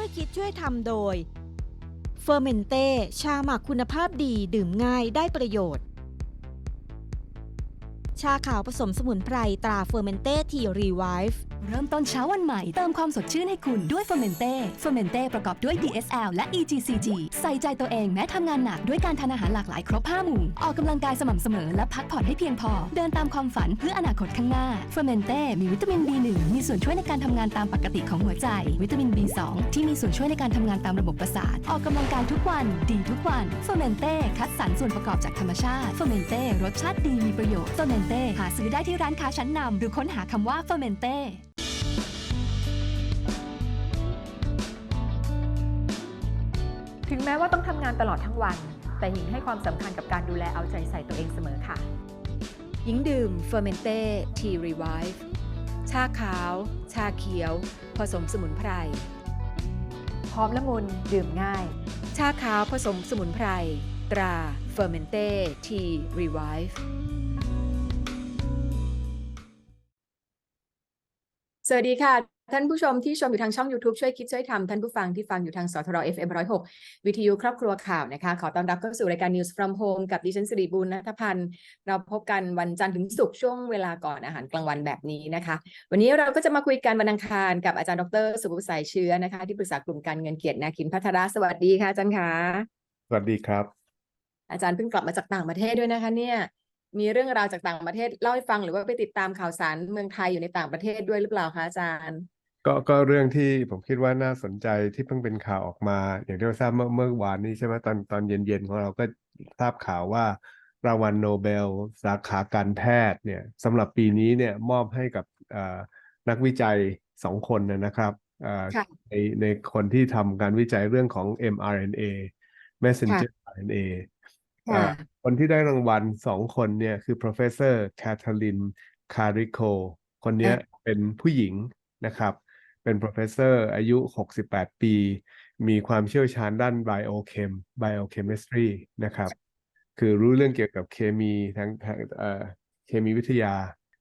ช่วยคิดช่วยทำโดยเฟอร์เมนเต้ชาหมักคุณภาพดีดื่มง่ายได้ประโยชน์ ชาขาวผสมสมุนไพรตราเฟอร์เมนเต้ทีรีไวฟ์เริ่มต้นเช้าวันใหม่ เติมความสดชื่นให้คุณด้วยเฟอร์เมนเต้เฟอร์เมนเต้ประกอบด้วย DSL และ EGCG ใส่ใจตัวเองแม้ทำงานหนักด้วยการทานอาหารหลากหลายครบ5หมู่ ออกกำลังกายสม่ำเสมอและพักผ่อนให้เพียงพอ เดินตามความฝันเพื่ออนาคตข้างหน้าเฟอร์เมนเต้มีวิตามิน B1 มีส่วนช่วยในการทำงานตามปกติของหัวใจ วิตามิน B2 ที่มีส่วนช่วยในการทำงานตามระบบประสาท ออกกำลังกายทุกวัน ดีทุกวันเฟอร์เมนเต้คัดสรรส่วนประกอบจากธรรมชาติเฟอร์เมนเต้รสชาติดีมีประโยชน์เฟอร์เมนเต้หาซื้อได้ที่ร้านค้าชั้นนำหรือค้นหาคำว่าเฟอร์เมนเต้ถึงแม้ว่าต้องทำงานตลอดทั้งวัน แต่หญิงให้ความสำคัญกับการดูแลเอาใจใส่ตัวเองเสมอค่ะ หญิงดื่มเฟอร์เมนเต้ทีรีไวฟ์ชาขาว ชาเขียว ผสมสมุนไพรหอมละมุนดื่มง่าย ชาขาวผสมสมุนไพร ตราเฟอร์เมนเต้ทีรีไวฟ์ สวัสดีค่ะ ท่านผู้ชมที่ชมอยู่ทางช่อง YouTube ช่วยคิดช่วยทำท่านผู้ฟังที่ฟังอยู่ทางสทร FM 106 วิทยุครอบครัวข่าวนะคะ ขอต้อนรับเข้าสู่รายการ News from Home กับดิฉันสิริบุญนัทพันธ์เราพบกันวันจันทร์ถึงศุกร์ช่วงเวลาก่อนอาหารกลางวันแบบนี้นะคะ วันนี้เราก็จะมาคุยกันวันอังคารกับอาจารย์ดรสุภุสายเชื้อนะคะที่ปรึกษากลุ่มการเงินเกียรตินาคินพัทราสวัสดีค่ะอาจารย์คะสวัสดีครับ อาจารย์เพิ่งกลับมาจากต่างประเทศด้วยนะคะเนี่ย มีเรื่องราวจากต่างประเทศเล่าให้ฟังหรือว่าไปติดตามข่าวสารเมืองไทยอยู่ในต่างประเทศด้วยหรือเปล่าคะอาจารย์ ก็ก็เรื่องที่ผมคิดว่าน่าสนใจที่เพิ่งเป็นข่าวออกมา อย่างที่เราทราบเมื่อเมื่อวานนี้ใช่ไหมตอนตอนเย็นๆของเราก็ทราบข่าวว่ารางวัลโนเบล สาขาการแพทย์เนี่ยสำหรับปีนี้เนี่ยมอบให้กับเอ่อนักวิจัยสองคนนะนะครับเอ่อค่ะในในคนที่ทำการวิจัยเรื่องของ mRNA messenger RNA เอ่ ค่ะอคนที่ได้รางวัลสองคนเนี่ยคือ professor Catherine Carico คนเนี้ยเป็นผู้หญิงนะครับ เป็น professor อายุ 68 ปี มีความเชี่ยวชาญด้าน biochem biochemistry นะครับ คือรู้เรื่องเกี่ยวกับเคมีทั้งทั้งเอ่อเคมีวิทยา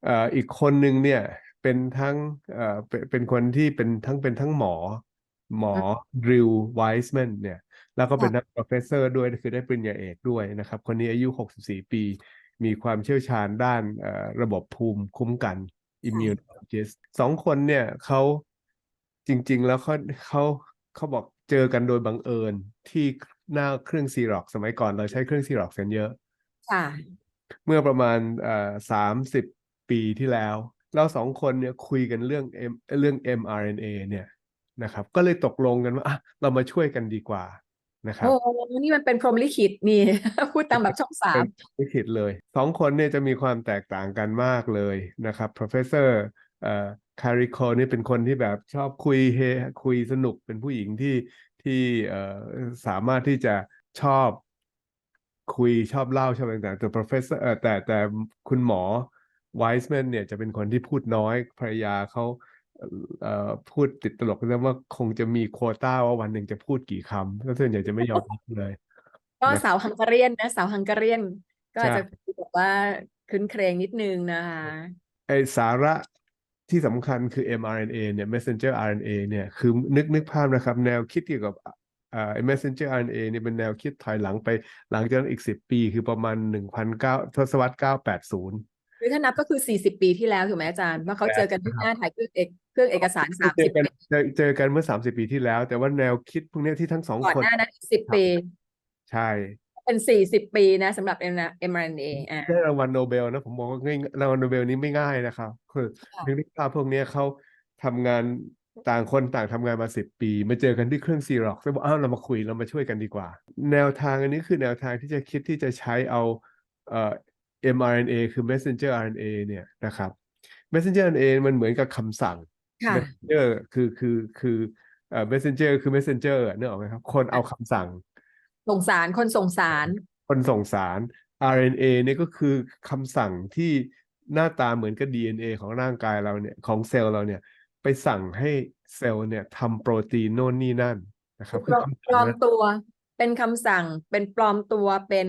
เอ่ออีกคนหนึ่งเนี่ยเป็นทั้งเอ่อเป็นเป็นคนที่เป็นทั้งเป็นทั้งหมอ หมอริวไวส์แมนเนี่ย แล้วก็เป็นนัก professor ด้วยคือได้ปริญญาเอกด้วยนะครับ คนนี้อายุ 64 ปี มีความเชี่ยวชาญด้านเอ่อระบบภูมิคุ้มกัน immunologist สองคนเนี่ยเขาจริง ๆ แล้วเขาเขาเขาบอกเจอกันโดยบังเอิญที่หน้าเครื่องซีร็อกสมัยก่อนเราใช้เครื่องซีร็อกกันเยอะค่ะเมื่อประมาณเอ่อสามสิบปีที่แล้วเราสองคนเนี่ยคุยกันเรื่อง M เรื่อง mRNA เนี่ยนะครับ ก็เลยตกลงกันว่าอะเรามาช่วยกันดีกว่า นะครับโอ้นี่มันเป็นพรหมลิขิตนี่พูดตามแบบช่องสามไม่ผิดเลยสองคนเนี่ยจะมีความแตกต่างกันมากเลยนะครับ professor เอ่อคาริโคนี่เป็นคนที่แบบชอบคุยเฮคุยสนุกเป็นผู้หญิงที่ที่เอ่อสามารถที่จะชอบคุยชอบเล่าชอบอะไรต่างๆแต่ professor เอ่อแต่แต่คุณหมอไวส์แมนเนี่ยจะเป็นคนที่พูดน้อยภรรยาเขาเอ่อ พูดติดตลกนะว่าคงจะมีโควต้าว่าวันหนึ่งจะพูดกี่คำแล้วส่วนใหญ่จะไม่ยอมพูดเลย ก็นะสาวฮังการีนนะสาวฮังการีนก็อาจใช่จะแบบว่าคลึนเครงนิดนึงนะคะไอสาระที่สำคัญคือ mRNA เนี่ย messenger RNA เนี่ย คือนึกนึกภาพนะครับ แนวคิดเกี่ยวกับอ่าไอ้ messenger RNA เนี่ยเป็นแนวคิดถอยหลังไปหลังจากนั้นอีกสิบปี คือประมาณหนึ่งพันเก้าทศวรรษเก้าแปดศูนย์ คือถ้านับก็คือ 40 ปีที่แล้วถูกไหมอาจารย์ว่าเขาเจอกันที่หน้าถ่ายเครื่องเอกเครื่องเอกสารเจอ30กันปีเจอเจอกันเมื่อสามสิบปีที่แล้ว แต่ว่าแนวคิดพวกเนี้ยที่ทั้งสองก่อนคนหน้านั้นอีก10 ปี ใช่ เป็น 40 ปีนะสำหรับ mRNA อ่าได้รางวัลโนเบลนะผมมองว่าง่ายรางวัลโนเบลนี้ไม่ง่ายนะครับคือค่ะนึกภาพพวกเนี้ยเขาทำงานต่างคนต่างทำงานมาสิบปี มาเจอกันที่เครื่องซีร็อกแล้วบอกอ้าวเรามาคุยเรามาช่วยกันดีกว่า แนวทางอันนี้คือแนวทางที่จะคิดที่จะใช้เอาเอ่อ mRNA คือ messenger RNA เนี่ยนะครับ messenger RNA มันเหมือนกับคำสั่งค่ะ messenger คือคือคือเอ่อ messenger คือ messenger อะนึกออกไหมครับ คนเอาคำสั่ง ส่งสารคนส่งสาร คนส่งสาร RNA เนี่ยก็คือคำสั่งที่หน้าตาเหมือนกับ DNA ของร่างกายเราเนี่ยของเซลล์เราเนี่ย ไปสั่งให้เซลล์เนี่ยทำโปรตีนโน่นนี่นั่นนะครับปลอมคำปลสั่องมนั้นตัวเป็นคำสั่งเป็นปลอมตัวเป็น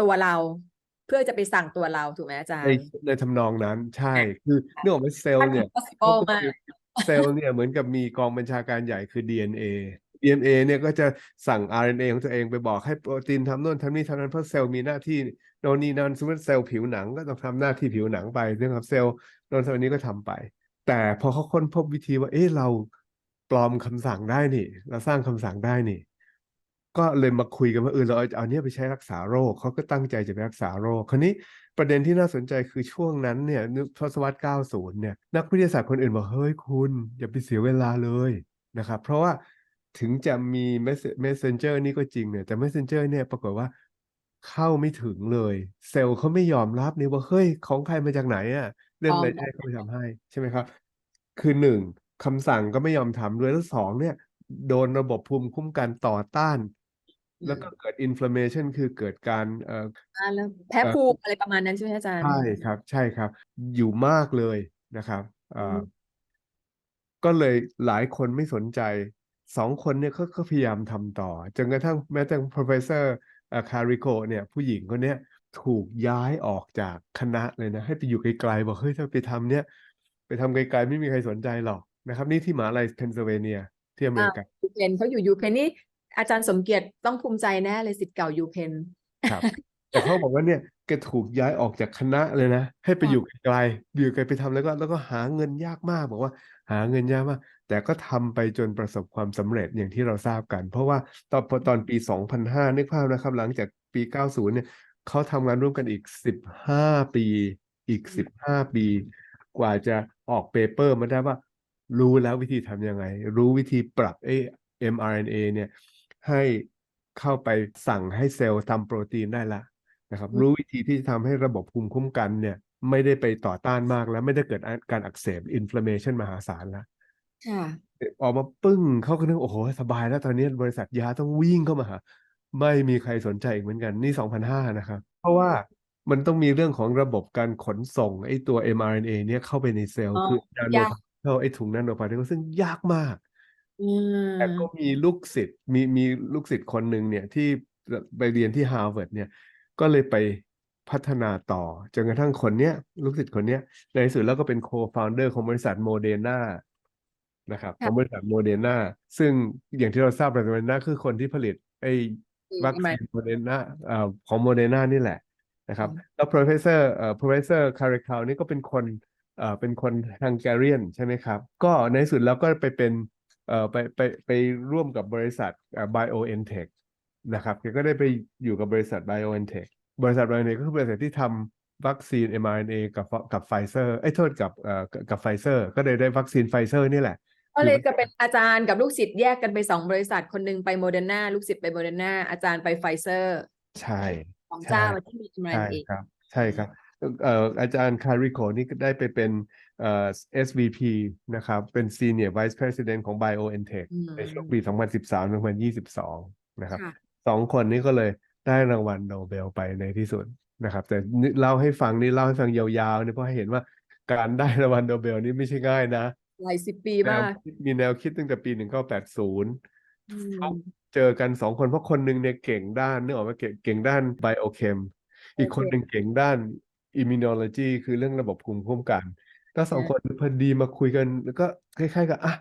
ตัวเรา เพื่อจะไปสั่งตัวเราถูกไหมอาจารในย์ในทำนองนั้นใช่ คือนึกออกไหมเซลมันล์เนี่ย impossible มากเซลล์เนี่ยเหมือนกับมีกองบัญชาการใหญ่คือ DNA DNA เนี่ยก็จะสั่ง RNA ของตัวเองไปบอกให้โปรตีนทำโน่นทำนี่ทำนั้นเพราะเซลล์มีหน้าที่โน่นนี่นั่นสมมติเซลล์ผิวหนังก็ต้องทำหน้าที่ผิวหนังไปเรื่องของเซลล์โน่นเซลล์นี้ก็ทำไป แต่พอเขาค้นพบวิธีว่าเอ๊ะเราปลอมคำสั่งได้นี่ เราสร้างคำสั่งได้นี่ ก็เลยมาคุยกันว่าเออเราเอาเอาเนี้ยไปใช้รักษาโรคเขาก็ตั้งใจจะไปรักษาโรคคราวนี้ประเด็นที่น่าสนใจคือช่วงนั้นเนี่ยทศวรรษ 90 เนี่ยนักวิทยาศาสตร์คนอื่นบอกเฮ้ยคุณอย่าไปเสียเวลาเลยนะครับเพราะว่าถึงจะมี messenger นี่ก็จริงเนี่ยแต่ messenger เนี่ยปรากฏว่าเข้าไม่ถึงเลย เซลล์เขาไม่ยอมรับเนี่ยว่าเฮ้ยของใครมาจากไหนอะเรื่องอะไรจะให้เขาไปทำให้ใช่ไหมครับ คือหนึ่งคำสั่งก็ไม่ยอมทำด้วยแล้วสองเนี่ย โดนระบบภูมิคุ้มกันต่อต้าน แล้วก็เกิด inflammation คือเกิดการเอ่ออ่าแล้วแพ้ภูมิอะไรประมาณนั้นใช่ไหมอาจารย์ ใช่ครับ ใช่ครับ อยู่มากเลยนะครับเอ่ออืมก็เลยหลายคนไม่สนใจสองคนเนี่ยก็ก็พยายามทำต่อ จนกระทั่งแม้แต่ professor คาริโกเนี่ยผู้หญิงคนเนี้ยถูกย้ายออกจากคณะเลยนะ ให้ไปอยู่ไกลๆบอกเฮ้ยถ้าไปทำเนี่ย ไปทำไกลๆไม่มีใครสนใจหรอกนะครับ นี่ที่มหาลัยเพนซิลเวเนียที่อเมริกายูเพนเขาอยู่ยูเพนนี่ อาจารย์สมเกียรติต้องภูมิใจแน่เลยสิทธิ์เก่ายูเพนครับแต่เขาบอกว่าเนี่ยแกถูกย้ายออกจากคณะเลยนะ ให้ไปค่ะอยู่ไกลๆอยู่ไกลไปทำแล้วก็แล้วก็หาเงินยากมากบอกว่า หาเงินยากมาก แต่ก็ทำไปจนประสบความสำเร็จอย่างที่เราทราบกัน เพราะว่าตอนพอตอนปี 2005นึกภาพนะครับ หลังจากปี 90 เนี่ยเขาทำงานร่วมกันอีก 15 ปี อีก 15 ปี กว่าจะออกเปเปอร์มาได้ว่า รู้แล้ววิธีทำยังไง รู้วิธีปรับไอ้ mRNA เนี่ย ให้เข้าไปสั่งให้เซลล์ทำโปรตีนได้ละนะครับอืมรู้วิธีที่จะทำให้ระบบภูมิคุ้มกันเนี่ย ไม่ได้ไปต่อต้านมากแล้วไม่ได้เกิดการอักเสบ inflammation มหาศาลแล้วค่ะออกมาปึ้งเขาก็นึกโอ้โห สบายแล้วตอนนี้บริษัทยาต้องวิ่งเข้ามาหา ไม่มีใครสนใจอีกเหมือนกันนี่2005นะครับ เพราะว่ามันต้องมีเรื่องของระบบการขนส่งไอ้ตัว mRNA เนี่ยเข้าไปในเซลล์อ๋อคือนาโนยากเข้าไอ้ถุงนาโนพาร์ติเคิลซึ่งยากมากอืม แต่ก็มีลูกศิษย์มีมีลูกศิษย์คนหนึ่งเนี่ยที่ไปเรียนที่ฮาร์วาร์ดเนี่ยก็เลยไปพัฒนาต่อจนกระทั่งคนเนี้ยลูกศิษย์คนเนี้ยในที่สุดแล้วก็เป็นโคฟาวเดอร์ของบริษัทโมเดอร์นานะครับของบริษัทโมเดอร์นาซึ่งอย่างที่เราทราบบริษัทโมเดอร์นาคือคนที่ผลิตไอ้วัคซีนโมเดอร์นาเอ่อของโมเดอร์นานี่แหละนะครับ แล้ว professor เอ่อ professor c a r i c a l นี่ก็เป็นคนเอ่อเป็นคนฮังการีนใช่ไหมครับ ก็ในที่สุดแล้วก็ไปเป็น เอ่อไปไปไปร่วมกับบริษัทเอ่อ BioNTech นะครับแกก็ได้ไปอยู่กับบริษัท BioNTech บริษัท BioNTech ก็คือบริษัทที่ทำวัคซีน mRNA กับกับไฟเซอร์ไอ้ยโทษกับเอ่อกับไฟเซอร์ ก็เลยได้วัคซีนไฟเซอร์นี่แหละ ก็เลยจะเป็นอาจารย์กับลูกศิษย์แยกกันไปสองบริษัทคนหนึ่งไปโมเดอร์นาลูกศิษย์ไปโมเดอร์นาอาจารย์ไปไฟเซอร์ใช่สองใช่เจ้าที่มีใช่ mRNA ครับ ใช่ครับเอ่ออาจารย์คาริโกนี่ก็ได้ไปเป็น เอ่อ SVP นะครับเป็น Senior Vice President ของ BioNTech อืมในช่วงปี 2013-2022 นะครับค่ะสองคนนี้ก็เลยได้รางวัลโนเบลไปในที่สุดนะครับ แต่นี่เล่าให้ฟังนี่เล่าให้ฟังยาวๆเนี่ยเพราะให้เห็นว่าการได้รางวัลโนเบลนี่ไม่ใช่ง่ายนะหลายสิบปีแนวมากคิดมีแนวคิดตั้งแต่ปี 1980อืมเขาเจอกันสองคนเพราะคนหนึ่งเนี่ยเก่งด้านนึกออกไหมเก่งเก่งด้านไบโอเคมอีกคนหนึ่งเก่งด้าน immunology คือเรื่องระบบภูมิคุ้มกัน แล้วสองคนพอดีมาคุยกัน แล้วก็คล้ายๆกับอะ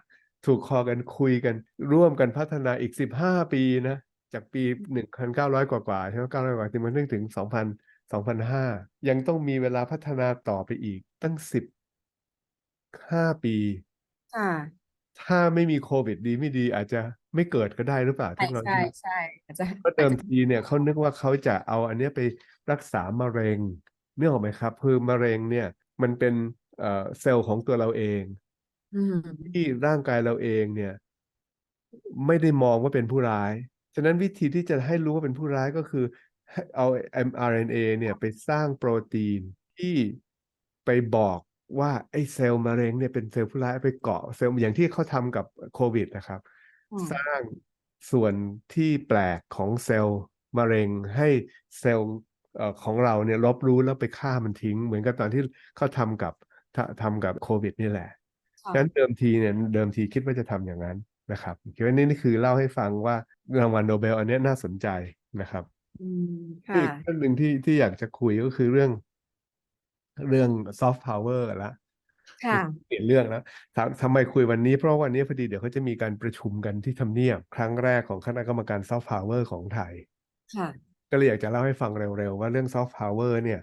ถูกคอกันคุยกัน ร่วมกันพัฒนาอีกสิบห้าปีนะ จากปีหนึ่งพันเก้าร้อยกว่าๆใช่ไหมเก้าร้อยกว่าถึงมันถึงสองพันสองพันห้ายังต้องมีเวลาพัฒนาต่อไปอีก ตั้งสิบห้าปีค่ะถ้าไม่มีโควิดดีไม่ดีอาจจะไม่เกิดก็ได้หรือเปล่าใช่เทคโนโลใช่ยีใช่อาจจะเพราะเดิมทีเนี่ยเขานึกว่าเขาจะเอาอันเนี้ยไปรักษามะเร็งเนื่องออกไหมครับ คือมะเร็งเนี่ย มันเป็น เอ่อเซลล์ของตัวเราเองอืมที่ร่างกายเราเองเนี่ย ไม่ได้มองว่าเป็นผู้ร้าย ฉะนั้นวิธีที่จะให้รู้ว่าเป็นผู้ร้ายก็คือให้เอา mRNA เนี่ยไปสร้างโปรตีนที่ไปบอกว่าไอ้เซลล์มะเร็งเนี่ยเป็นเซลล์ผู้ร้ายไปเกาะเซลล์อย่างที่เขาทำกับโควิดนะครับอืมสร้างส่วนที่แปลกของเซลล์มะเร็งให้เซลล์เอ่อของเราเนี่ยรับรู้แล้วไปฆ่ามันทิ้ง เหมือนกับตอนที่เขาทำกับ ทำทำกับโควิดนี่แหละค่ะงั้นเดิมทีเนี่ยเดิมทีคิดว่าจะทำอย่างนั้นนะครับคิดว่านี่นี่คือเล่าให้ฟังว่ารางวัลโนเบลอันเนี้ยน่าสนใจนะครับอืมอีค่ะกเรื่องหนึ่งที่ที่อยากจะคุยก็คือเรื่อง เรื่องซอฟต์พาวเวอร์ละค่ะเปลี่ยนเรื่องแล้วถามทำไมคุยวันนี้เพราะวันนี้พอดีเดี๋ยวเขาจะมีการประชุมกันที่ทำเนียบ ครั้งแรกของคณะกรรมการซอฟต์พาวเวอร์ของไทยค่ะก็เลยอยากจะเล่าให้ฟังเร็วๆ ว่าเรื่องซอฟต์พาวเวอร์เนี่ย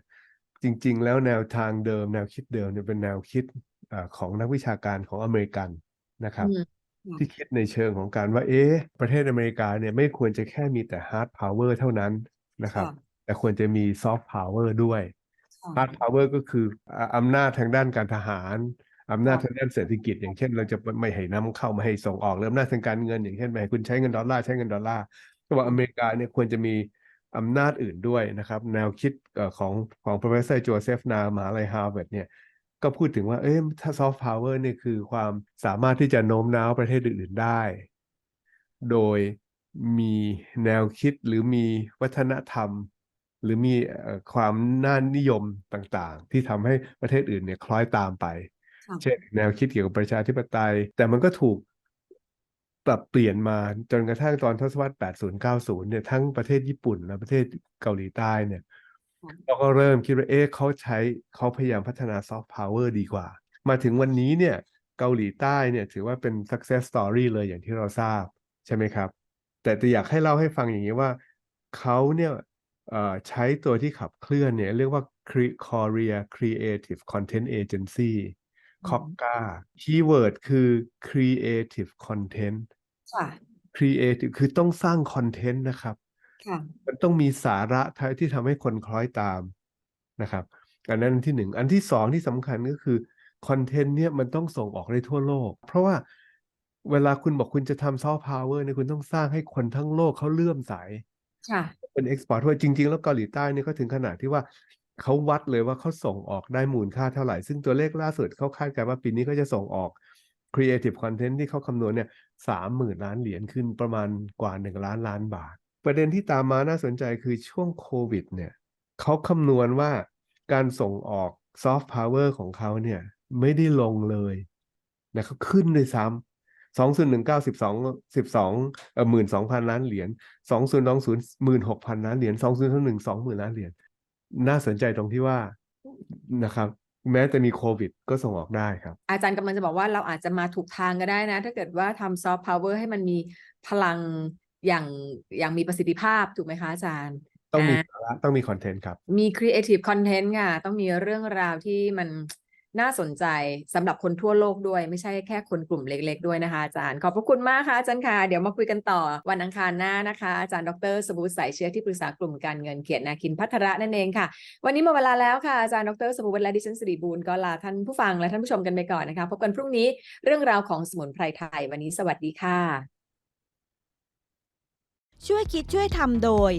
จริง ๆ แล้วแนวทางเดิม แนวคิดเดิมเนี่ยเป็นแนวคิดเอ่อของนักวิชาการของอเมริกันนะครับอืมที่คิดในเชิงของการว่า เอ๊ะ ประเทศอเมริกาเนี่ยไม่ควรจะแค่มีแต่ฮาร์ดพาวเวอร์เท่านั้นนะครับค่ะแต่ควรจะมีซอฟต์พาวเวอร์ด้วยค่ะฮาร์ดพาวเวอร์ก็คืออ่าอำนาจทางด้านการทหารอำนาจค่ะทางด้านเศรษฐกิจ อย่างเช่น เราจะไม่ให้นำเข้าไม่ให้ส่งออกหรืออำนาจทางการเงินอย่างเช่นไม่ให้คุณใช้เงินดอลลาร์ใช้เงินดอลลาร์ก็บอกอเมริกาเนี่ยควรจะมี อำนาจอื่นด้วยนะครับ แนวคิดเอ่อของของ professor Joseph Nah มหาลัยฮาร์วาร์ดเนี่ยก็พูดถึงว่า เอ้ยถ้าซอฟต์พาวเวอร์เนี่ยคือความสามารถที่จะโน้มน้าวประเทศอื่น ๆได้ โดยมีแนวคิดหรือมีวัฒนธรรม หรือมีเอ่อความน่านิยมต่างๆ ที่ทำให้ประเทศอื่นเนี่ยคล้อยตามไปค่ะเช่นแนวคิดเกี่ยวกับประชาธิปไตย แต่มันก็ถูก ปรับเปลี่ยนมาจนกระทั่งตอนทศวรรษ 80 90 เนี่ยทั้งประเทศญี่ปุ่นและประเทศเกาหลีใต้เนี่ยเราก็เริ่มคิดว่าเอ๊ะเขาใช้เขาพยายามพัฒนาซอฟต์พาวเวอร์ดีกว่า มาถึงวันนี้เนี่ยเกาหลีใต้เนี่ยถือว่าเป็น success story เลยอย่างที่เราทราบใช่ไหมครับ แต่แต่อยากให้เล่าให้ฟังอย่างนี้ว่าเขาเนี่ยเอ่อใช้ตัวที่ขับเคลื่อนเนี่ยเรียกว่า Cre- Korea Creative Content Agency อืมคอกกาคีย์เวิร์ดคือ Creative Content ค่ะ Creative คือต้องสร้างคอนเทนต์นะครับ ค่ะ มันต้องมีสาระที่ทำให้คนคล้อยตามนะครับ อันนั้นอันที่หนึ่ง อันที่สองที่สำคัญก็คือคอนเทนต์เนี่ยมันต้องส่งออกได้ทั่วโลก เพราะว่าเวลาคุณบอกคุณจะทำซอฟต์พาวเวอร์เนี่ยคุณต้องสร้างให้คนทั้งโลกเขาเลื่อมใสค่ะ เป็นเอ็กซ์พอร์ตด้วยจริง ๆ แล้วเกาหลีใต้เนี่ยก็ถึงขนาดที่ว่าเขาวัดเลยว่าเขาส่งออกได้มูลค่าเท่าไหร่ ซึ่งตัวเลขล่าสุดเขาคาดการณ์ว่าปีนี้ก็จะส่งออก Creative Content ที่เขาคำนวณเนี่ยสามหมื่นล้านเหรียญขึ้นประมาณกว่าหนึ่งล้านล้านบาท ประเด็นที่ตามมาน่าสนใจคือช่วงโควิดเนี่ยเขาคำนวณว่าการส่งออกซอฟต์พาวเวอร์ของเขาเนี่ยไม่ได้ลงเลยนะครับขึ้นเลยซ้ำสองศูนย์หนึ่งเก้าสิบสองสิบสองเอ่อหมื่นสองพันล้านเหรียญสองศูนย์สองศูนย์หมื่นหกพันล้านเหรียญสองศูนย์หนึ่งสองหมื่นล้านเหรียญน่าสนใจตรงที่ว่านะครับ แม้จะมีโควิดก็ส่งออกได้ครับ อาจารย์กำลังจะบอกว่าเราอาจจะมาถูกทางก็ได้นะ ถ้าเกิดว่าทำซอฟต์พาวเวอร์ให้มันมีพลังอย่างอย่างมีประสิทธิภาพถูกไหมคะอาจารย์ต้องมีอ่าสาระต้องมีคอนเทนต์ครับ มี Creative Content ค่ะ ต้องมีเรื่องราวที่มัน น่าสนใจสำหรับคนทั่วโลกด้วย ไม่ใช่แค่คนกลุ่มเล็ก ๆ ด้วยนะคะอาจารย์ ขอบพระคุณมากค่ะอาจารย์ค่ะ เดี๋ยวมาคุยกันต่อวันอังคารหน้านะคะ อาจารย์ดรสบู่สายเชื้อที่ปรึกษากลุ่มการเงินเขียนนาคินพัทระนั่นเองค่ะ วันนี้หมดเวลาแล้วค่ะอาจารย์ดรสบู่และดิฉันสิริบูลก็ลาท่านผู้ฟังและท่านผู้ชมกันไปก่อนนะคะพบกันพรุ่งนี้เรื่องราวของสมุนไพรไทย วันนี้สวัสดีค่ะ ช่วยคิดช่วยทำโดย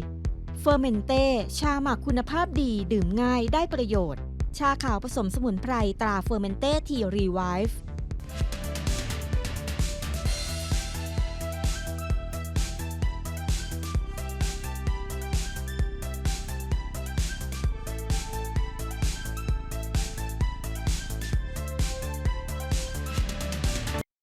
เฟอร์เมนเต้ชาหมักคุณภาพดีดื่มง่ายได้ประโยชน์ ชาขาวผสมสมุนไพรตราเฟอร์เมนเต้ทีรีไวฟ์